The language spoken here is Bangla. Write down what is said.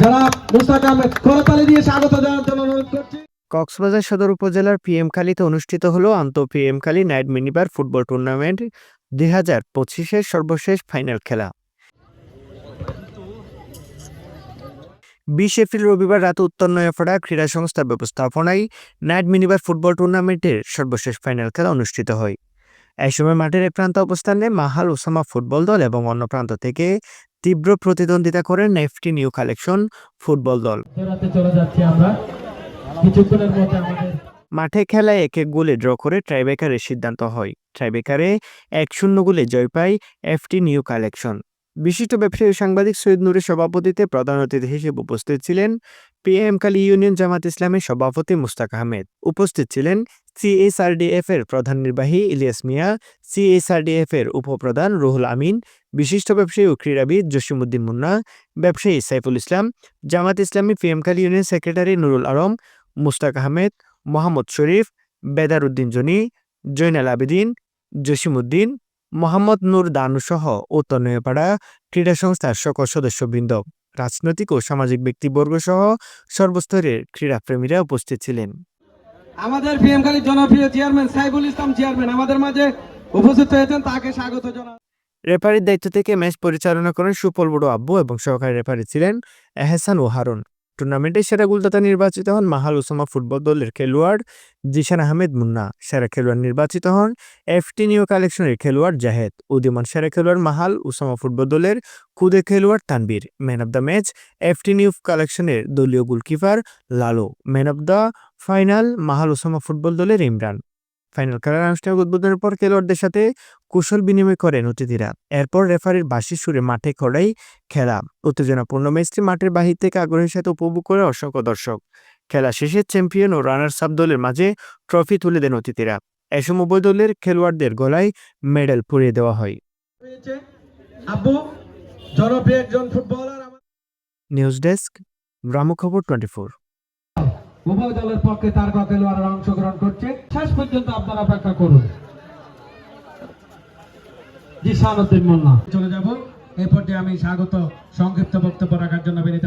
যারা করতালি দিয়ে স্বাগত অনুরোধ করছি। কক্সবাজার সদর উপজেলার পিএম খালীতে অনুষ্ঠিত হলো আন্ত পিএম খালী নাইট মিনিবার ফুটবল টুর্নামেন্ট দুই হাজার পঁচিশের সর্বশেষ ফাইনাল খেলা। বিশ এপ্রিল রবিবার রাতে উত্তর নয়াপাড়া ক্রীড়া সংস্থার ব্যবস্থাপনায় নাইট মিনিবার ফুটবল টুর্নামেন্টের সর্বশেষ ফাইনাল খেলা অনুষ্ঠিত হয়। এই সময় মাঠের এক প্রান্ত অবস্থানে মাহাল ওসামা ফুটবল দল এবং অন্য প্রান্ত থেকে তীব্র প্রতিদ্বন্দ্বিতা করেন এফটি নিউ কালেকশন ফুটবল দল। মাঠে খেলায় এক এক গোলে ড্র করে ট্রাইবেকারের সিদ্ধান্ত হয়। ট্রাইবেকারে এক শূন্য গোলে জয় পায় এফটি নিউ কালেকশন। বিশিষ্ট ব্যবসায়ী সাংবাদিক সৈয়দ নুরের সভাপতিতে প্রধান অতিথি হিসেবে উপস্থিত ছিলেন পিএম কালী ইউনিয়ন জামাত ইসলামের সভাপতি মুস্তাক আহমেদ উপস্থিত ছিলেন সিএসআরডিএফ এর প্রধান নির্বাহী ইলিয়াস মিয়া সিএসআরডিএফ এর উপপ্রধান রুহুল আমিন বিশিষ্ট ব্যবসায়ী ও ক্রীড়াবিদ জসিমুদ্দিন মুন্না ব্যবসায়ী Saiful Islam Jamaat Islami PM Kali union secretary Nurul Alam Mustaq Ahmed Mohammad Sharif Bedar Uddin Jony Zainal Abedin Jasimuddin Mohammad Noor Danu সহ উত্তরনয়াপাড়া ক্রীড়া সংস্থার সকল সদস্যবৃন্দ রাজনৈতিক ও সামাজিক ব্যক্তিবর্গ সহ সর্বস্তরের ক্রীড়াপ্রেমীরা উপস্থিত ছিলেন। আমাদের পিএম খালির জনপ্রিয় চেয়ারম্যান সাইফুল ইসলাম চেয়ারম্যান আমাদের মাঝে উপস্থিত হয়েছেন তাকে স্বাগত জানাই। রেফারির দায়িত্ব থেকে ম্যাচ পরিচালনা করেন সুপল বড় আব্বু এবং সহকারী রেফারি ছিলেন এহসান ও হারুন। টুর্নামেন্টের সেরা গুলদাতা নির্বাচিত হন মাহাল ওসামা ফুটবল দলের খেলোয়াড় জিশান আহমেদ মুন্না। সেরা খেলোয়াড় নির্বাচিত হন এফটি নিউ কালেকশনের খেলোয়াড় জাহেদ। উদীয়মান সেরা খেলোয়াড় মাহাল ওসামা ফুটবল দলের খুদে খেলোয়াড় Tanvir man of the match FT new কালেকশনের দলীয় goalkeeper Lalo. Man of the final Mahal Osama football দলের ইমরান। ফাইনাল খেলার আনুষ্ঠানিক উদ্বোধনের পর খেলোয়াড়দের সাথে কুশল বিনিময় করেন অতিথিরা। এরপর রেফারির বাঁশির সুরে মাঠে করাই খেলা। উত্তেজনাপূর্ণ ম্যাচটি মাঠের বাহির থেকে আগ্রহের সাথে উপভোগ করে অসংখ্য দর্শক। খেলা শেষে চ্যাম্পিয়ন ও রানার্স আপ দলের মাঝে ট্রফি তুলে দেন অতিথিরা। এসব উভয় দলের খেলোয়াড়দের গলায় মেডেল পরিয়ে দেওয়া হয়। News desk Ramu Gramkhabar twenty four. উভয় দলের পক্ষে তার খেলোয়াড়রা অংশগ্রহণ করছে। শেষ পর্যন্ত আপনারা অপেক্ষা করুন। জি, সানুদ্দিন মোল্লা। চলে যাব। এরপর পর্যায়ে আমি স্বাগত সংক্ষিপ্ত বক্তব্য রাখার জন্য বিনীত